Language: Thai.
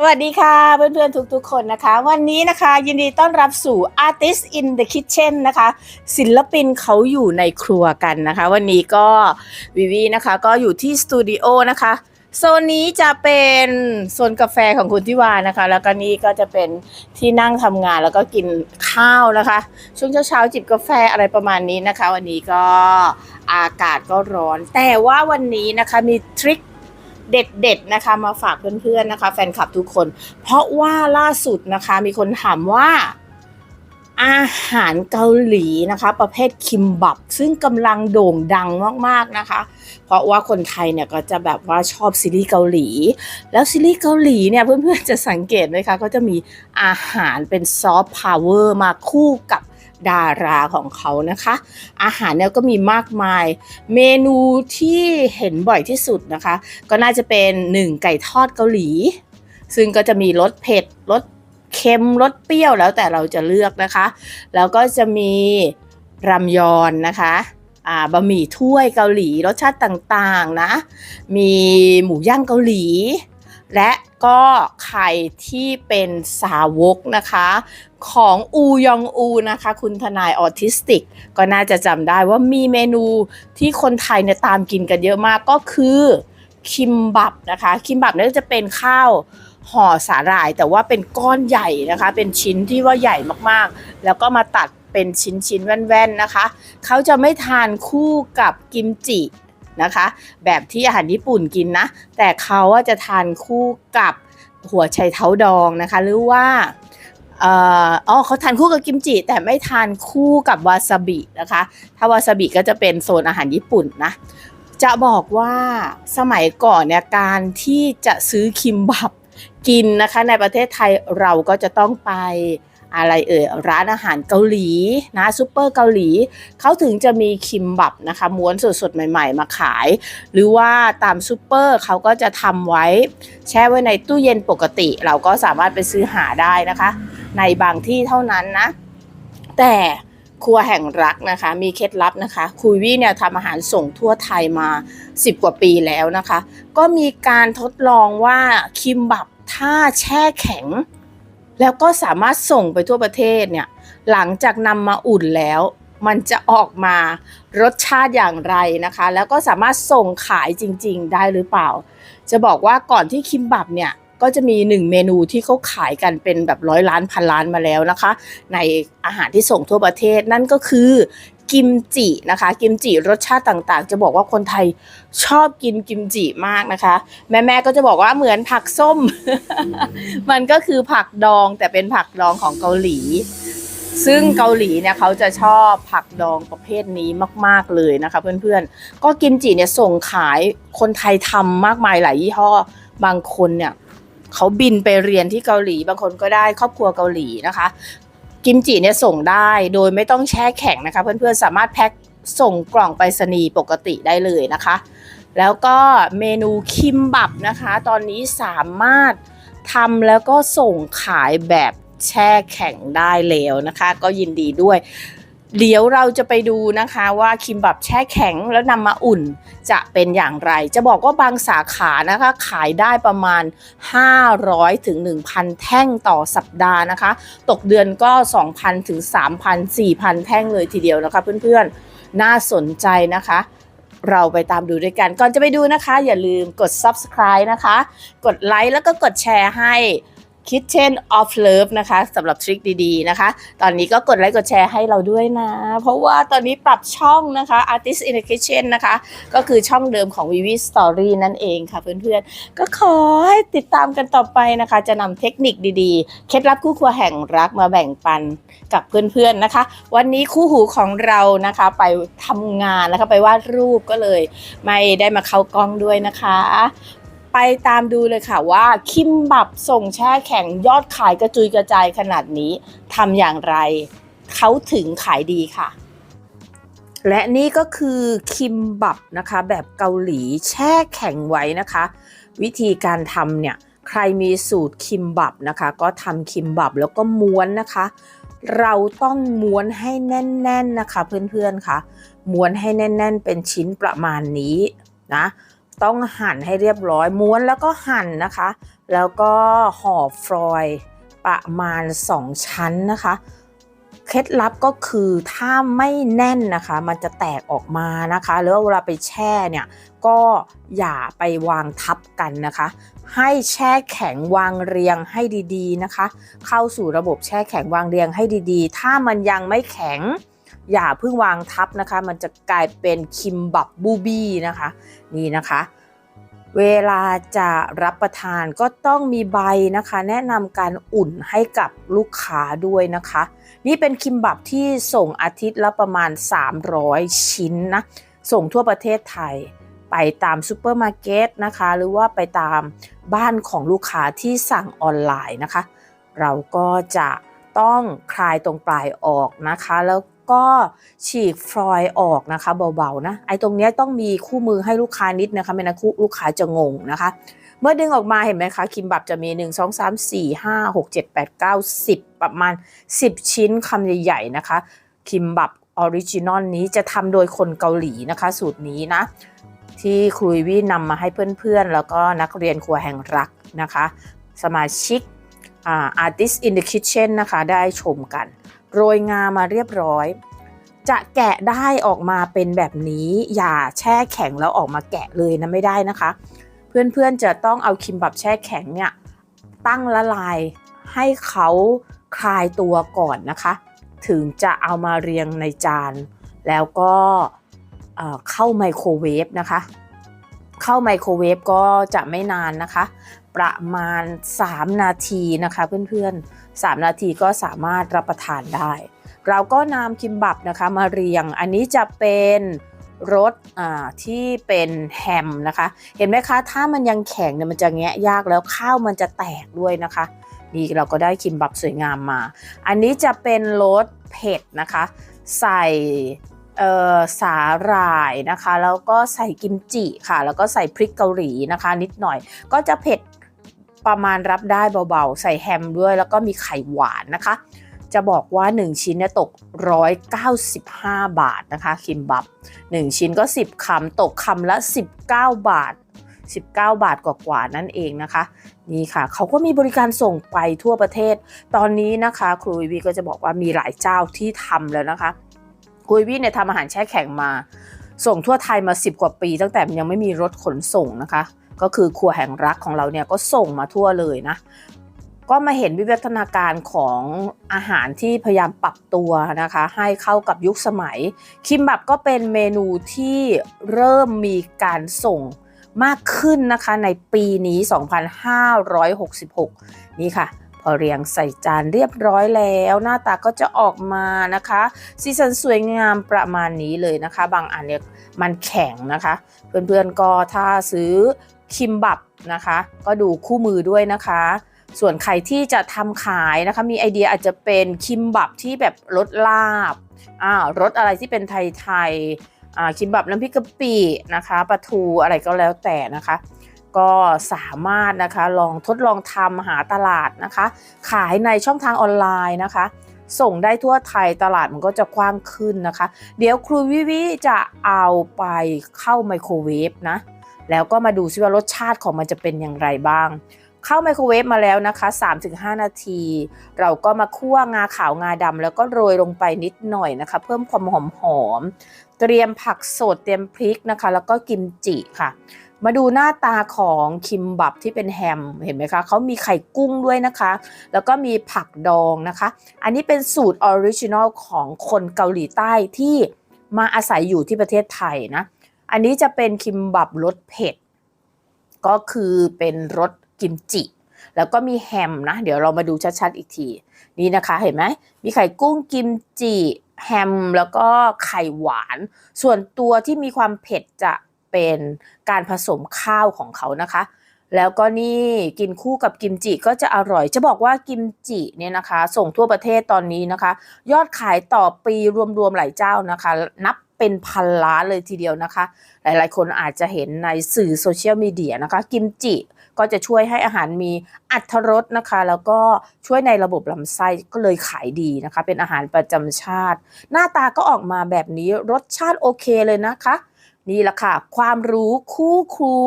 สวัสดีค่ะเพื่อนๆ ทุกๆ คนนะคะ วันนี้นะคะยินดีต้อนรับสู่ Artist in the Kitchen นะคะ ศิลปินเขาอยู่ในครัวกันนะคะ วันนี้ก็วิวีนะคะก็อยู่ที่สตูดิโอนะคะโซนนี้จะเป็นโซนกาแฟของคุณทิวานะคะ แล้วก็นี่ก็จะเป็นที่นั่งทำงานแล้วก็กินข้าวนะคะ ช่วงเช้าๆจิบกาแฟอะไรประมาณนี้นะคะ วันนี้ก็อากาศก็ร้อน แต่ว่าวันนี้นะคะมีทริค เด็ดๆนะคะ มาฝากเพื่อนๆนะคะ แฟนคลับทุกคน เพราะว่าล่าสุดนะคะ มีคนถามว่าอาหารเกาหลีนะคะ ประเภทคิมบับ ซึ่งกำลังโด่งดังมากๆนะคะ เพราะว่าคนไทยเนี่ยก็จะแบบว่าชอบซีรีส์เกาหลี แล้วซีรีส์เกาหลีเนี่ยเพื่อนๆจะสังเกตไหมคะ ก็จะมีอาหารเป็นซอฟต์พาวเวอร์มาคู่กับ ดาราของเขานะคะ อาหารเนี่ยก็มีมากมาย เมนูที่เห็นบ่อยที่สุดนะคะ ก็น่าจะเป็นหนึ่งไก่ทอดเกาหลี ซึ่งก็จะมีรสเผ็ดรสเค็มรสเปรี้ยวแล้วแต่เราจะเลือกนะคะ แล้วก็จะมีรามยอนนะคะบะหมี่ถ้วยเกาหลีรสชาติต่างๆนะ มีหมูย่างเกาหลี และก็ไข่ที่เป็นสาวกนะคะ ของอูยองอูนะคะ คุณทนายออทิสติก ก็น่าจะจำได้ว่ามีเมนูที่คนไทยเนี่ยตามกินกันเยอะมากก็คือคิมบับนะคะ คิมบับนี่จะเป็นข้าวห่อสาหร่ายแต่ว่าเป็นก้อนใหญ่นะคะ เป็นชิ้นที่ว่าใหญ่มากๆ แล้วก็มาตัดเป็นชิ้นๆแว่นๆนะคะ เขาจะไม่ทานคู่กับกิมจิ นะคะ แบบที่อาหารญี่ปุ่นกินนะ แต่เขาจะทานคู่กับหัวไชเท้าดองนะคะ หรือว่าเอ่ออ๋อเขาทานคู่กับกิมจิ แต่ไม่ทานคู่กับวาซาบินะคะ ถ้าวาซาบิก็จะเป็นโซนอาหารญี่ปุ่นนะจะบอกว่าสมัยก่อนเนี่ยการที่จะซื้อคิมบับกินนะคะในประเทศไทยเราก็จะต้องไป อะไรเอ่ยร้านอาหารเกาหลีนะซูเปอร์เกาหลีเขาถึงจะมีคิมบับนะคะม้วนสดๆ ใหม่ ๆ มาขาย หรือว่าตามซูเปอร์เขาก็จะทำไว้ แช่ไว้ในตู้เย็นปกติ เราก็สามารถไปซื้อหาได้นะคะ ในบางที่เท่านั้นนะ แต่ครัวแห่งรักนะคะ มีเคล็ดลับนะคะคุยวี่เนี่ยทำอาหารส่งทั่วไทยมา 10 กว่าปีแล้วนะคะ ก็มีการทดลองว่าคิมบับถ้าแช่แข็ง แล้วก็สามารถส่งไปทั่วประเทศเนี่ยหลังจากนำมาอุ่นแล้ว มันจะออกมารสชาติอย่างไรนะคะ แล้วก็สามารถส่งขายจริง ๆ ได้หรือเปล่า จะบอกว่าก่อนที่คิมบับเนี่ยก็จะมีหนึ่งเมนูที่เขาขายกันเป็นแบบร้อยล้านพันล้านมาแล้วนะคะ ในอาหารที่ส่งทั่วประเทศนั่นก็คือ กิมจินะคะ กิมจิรสชาติต่างๆ จะบอกว่าคนไทยชอบกินกิมจิมากนะคะ แม่ๆก็จะบอกว่าเหมือนผักส้ม มันก็คือผักดองแต่เป็นผักดองของเกาหลี ซึ่งเกาหลีเนี่ยเขาจะชอบผักดองประเภทนี้มาก ๆเลยนะคะ เพื่อนๆ ก็กิมจิเนี่ยส่งขายคนไทยทำมากมายหลายยี่ห้อบางคนเนี่ยเขาบินไปเรียนที่เกาหลี บางคนก็ได้ครอบครัวเกาหลีนะคะ กิมจิเนี่ยส่งได้โดยไม่ต้องแช่แข็งนะคะ เพื่อนๆสามารถแพ็คส่งกล่องไปรษณีย์ปกติได้เลยนะคะ แล้วก็เมนูคิมบับนะคะ ตอนนี้สามารถทำแล้วก็ส่งขายแบบแช่แข็งได้แล้วนะคะ ก็ยินดีด้วย เดี๋ยวเราจะไปดูนะคะว่าคิมบับแช่แข็งแล้วนำมาอุ่นจะเป็นอย่างไร จะบอกว่าบางสาขานะคะขายได้ประมาณ 500ถึง1,000 แท่งต่อสัปดาห์นะคะ ตกเดือนก็ 2,000ถึง3,000 4,000 แท่งเลยทีเดียวนะคะเพื่อนๆ น่าสนใจนะคะ เราไปตามดูด้วยกันก่อนจะไปดูนะคะ อย่าลืมกด subscribe นะคะ กดไลค์แล้วก็กดแชร์ให้ Kitchen of Love นะคะสำหรับทริคดีๆนะคะ ตอนนี้ก็กดไลค์กดแชร์ให้เราด้วยนะ เพราะว่าตอนนี้ปรับช่องนะคะ Artist in the Kitchen นะคะ ก็คือช่องเดิมของ Vivi Story นั่นเองค่ะเพื่อนๆ ก็ขอให้ติดตามกันต่อไปนะคะ จะนำเทคนิคดีๆ เคล็ดลับคู่ครัวแห่งรักมาแบ่งปันกับเพื่อนๆนะคะ วันนี้คู่หูของเรานะคะ ไปทำงานนะคะไปวาดรูปก็เลย ไม่ได้มาเข้ากล้องด้วยนะคะ ไปตามดูเลยค่ะว่าคิมบับส่งแช่แข็งยอดขายกระจุยกระจายขนาดนี้ทำอย่างไร เขาถึงขายดีค่ะ และนี่ก็คือคิมบับนะคะแบบเกาหลีแช่แข็งไว้นะคะ วิธีการทำเนี่ยใครมีสูตรคิมบับนะคะ ก็ทำคิมบับแล้วก็ม้วนนะคะ เราต้องม้วนให้แน่น ๆนะคะ เพื่อนๆค่ะม้วนให้แน่น ๆ เป็นชิ้นประมาณนี้นะ ต้องหั่นให้เรียบร้อยม้วนแล้วก็หั่นนะคะ แล้วก็ห่อฟรอยประมาณ 2 ชั้นนะคะ เคล็ดลับก็คือถ้าไม่แน่นนะคะ มันจะแตกออกมานะคะหรือว่าเวลาไปแช่เนี่ยก็อย่าไปวางทับกันนะคะ ให้แช่แข็งวางเรียงให้ดีๆนะคะ เข้าสู่ระบบแช่แข็งวางเรียงให้ดีๆ ถ้ามันยังไม่แข็ง อย่าเพิ่งวางทับนะคะ มันจะกลายเป็นคิมบับบูบี้นะคะ นี่นะคะ เวลาจะรับประทานก็ต้องมีใบนะคะ แนะนำการอุ่นให้กับลูกค้าด้วยนะคะ นี่เป็นคิมบับที่ส่งอาทิตย์ละประมาณ 300 ชิ้นนะ ส่งทั่วประเทศไทยไปตามซูเปอร์มาร์เก็ตนะคะ หรือว่าไปตามบ้านของลูกค้าที่สั่งออนไลน์นะคะ เราก็จะต้องคลายตรงปลายออกนะคะ แล้ว ก็ฉีกฟรอยออกนะคะเบาๆนะไอ้ตรงนี้ต้องมีคู่มือให้ลูกค้านิดนะคะไม่นั้นคู่ลูกค้าจะงงนะคะ เมื่อดึงออกมาเห็นไหมคะคิมบับจะมี 1 2 3 4 5 6 7 8 9 10 ประมาณ 10 ชิ้นคำใหญ่ๆนะคะ คิมบับออริจินอลนี้จะทำโดยคนเกาหลีนะคะ สูตรนี้นะ ที่ครูวินำมาให้เพื่อนๆ แล้วก็นักเรียนครัวแห่งรักนะคะ สมาชิกอา Artist in the Kitchen นะคะ ได้ชมกัน โรยงามาเรียบร้อย จะแกะได้ออกมาเป็นแบบนี้ อย่าแช่แข็งแล้วออกมาแกะเลยนะไม่ได้นะคะ เพื่อนๆจะต้องเอาคิมบับแช่แข็งเนี่ยตั้งละลายให้เขาคลายตัวก่อนนะคะ ถึงจะเอามาเรียงในจาน แล้วก็เข้าไมโครเวฟนะคะ เข้าไมโครเวฟก็จะไม่นานนะคะ ประมาณ 3 นาทีนะคะเพื่อนๆ 3 นาทีก็สามารถรับประทานได้ เราก็นำคิมบับนะคะมาเรียง อันนี้จะเป็นรสอ่าที่เป็นแฮมนะคะ เห็นไหมคะ ถ้ามันยังแข็งเนี่ยมันจะแงะยากแล้วข้าวมันจะแตกด้วยนะคะนี่เราก็ได้คิมบับสวยงามมา อันนี้จะเป็นรสเผ็ดนะคะ ใส่เอ่อสาหร่ายนะคะ แล้วก็ใส่กิมจิค่ะ แล้วก็ใส่พริกเกาหลีนะคะ นิดหน่อย ก็จะเผ็ด ประมาณรับได้เบาๆ ใส่แฮมด้วย แล้วก็มีไข่หวานนะคะ จะบอกว่า 1 ชิ้นเนี่ยตก 195 บาทนะคะ คิมบับ 1 ชิ้นก็ 10คำตกคำละ 19 บาท 19 บาทกว่าๆนั่นเองนะคะ นี่ค่ะ เขาก็มีบริการส่งไปทั่วประเทศ ตอนนี้นะคะ ครูวิวีก็จะบอกว่ามีหลายเจ้าที่ทำแล้วนะคะครูวิวีเนี่ยทำอาหารแช่แข็งมา ส่งทั่วไทยมา 10 กว่าปี ตั้งแต่ยังไม่มีรถขนส่งนะคะ ก็คือครัวแห่งรักของเราเนี่ยก็ส่งมาทั่วเลยนะ ก็มาเห็นวิวัฒนาการของอาหารที่พยายามปรับตัวนะคะ ให้เข้ากับยุคสมัย คิมบับก็เป็นเมนูที่เริ่มมีการส่งมากขึ้นนะคะในปีนี้ 2566 นี่ค่ะ พอเรียงใส่จานเรียบร้อยแล้ว หน้าตาก็จะออกมานะคะสีสันสวยงามประมาณนี้เลยนะคะ บางอันเนี่ยมันแข็งนะคะ เพื่อนๆก็ถ้าซื้อ คิมบับนะคะ ก็ดูคู่มือด้วยนะคะ ส่วนใครที่จะทำขายนะคะ มีไอเดียอาจจะเป็นคิมบับที่แบบรสลาบอ่ารสอะไรที่เป็นไทยๆอ่าคิมบับน้ำพริกกะปินะคะปลาทูอะไรก็แล้วแต่นะคะก็สามารถนะคะลองทดลองทำหาตลาดนะคะ ขายในช่องทางออนไลน์นะคะ ส่งได้ทั่วไทยตลาดมันก็จะกว้างขึ้นนะคะ เดี๋ยวครูวิวิจะเอาไปเข้าไมโครเวฟนะ แล้วก็มาดูซิว่ารสชาติของมันจะเป็นอย่างไรบ้าง เข้าไมโครเวฟมาแล้วนะคะ 3-5 นาที เราก็มาคั่วงาขาวงาดำแล้วก็โรยลงไปนิดหน่อยนะคะ เพิ่มความหอมหอมๆเตรียมผักสดเตรียมพริกนะคะ แล้วก็กิมจิค่ะมาดูหน้าตาของคิมบับที่เป็นแฮมเห็นไหมคะเขามีไข่กุ้งด้วยนะคะ แล้วก็มีผักดองนะคะ อันนี้เป็นสูตรออริจินอลของคนเกาหลีใต้ที่มาอาศัยอยู่ที่ประเทศไทยนะ อันนี้จะเป็นคิมบับรสเผ็ด ก็คือเป็นรสกิมจิ แล้วก็มีแฮมนะ เดี๋ยวเรามาดูชัดๆอีกที นี่นะคะเห็นไหม มีไข่กุ้งกิมจิแฮมแล้วก็ไข่หวาน ส่วนตัวที่มีความเผ็ดจะเป็นการผสมข้าวของเขานะคะ แล้วก็นี่กินคู่กับกิมจิก็จะอร่อย จะบอกว่ากิมจิเนี่ยนะคะ ส่งทั่วประเทศตอนนี้นะคะ ยอดขายต่อปีรวมๆหลายเจ้านะคะ นับ เป็นพันล้านเลยทีเดียวนะคะ หลายๆ คนอาจจะเห็นในสื่อโซเชียลมีเดียนะคะกิมจิก็จะช่วยให้อาหารมีอัตรสนะคะ แล้วก็ช่วยในระบบลำไส้ก็เลยขายดีนะคะ เป็นอาหารประจำชาติ หน้าตาก็ออกมาแบบนี้รสชาติโอเคเลยนะคะ นี่แหละค่ะ ความรู้คู่ครัว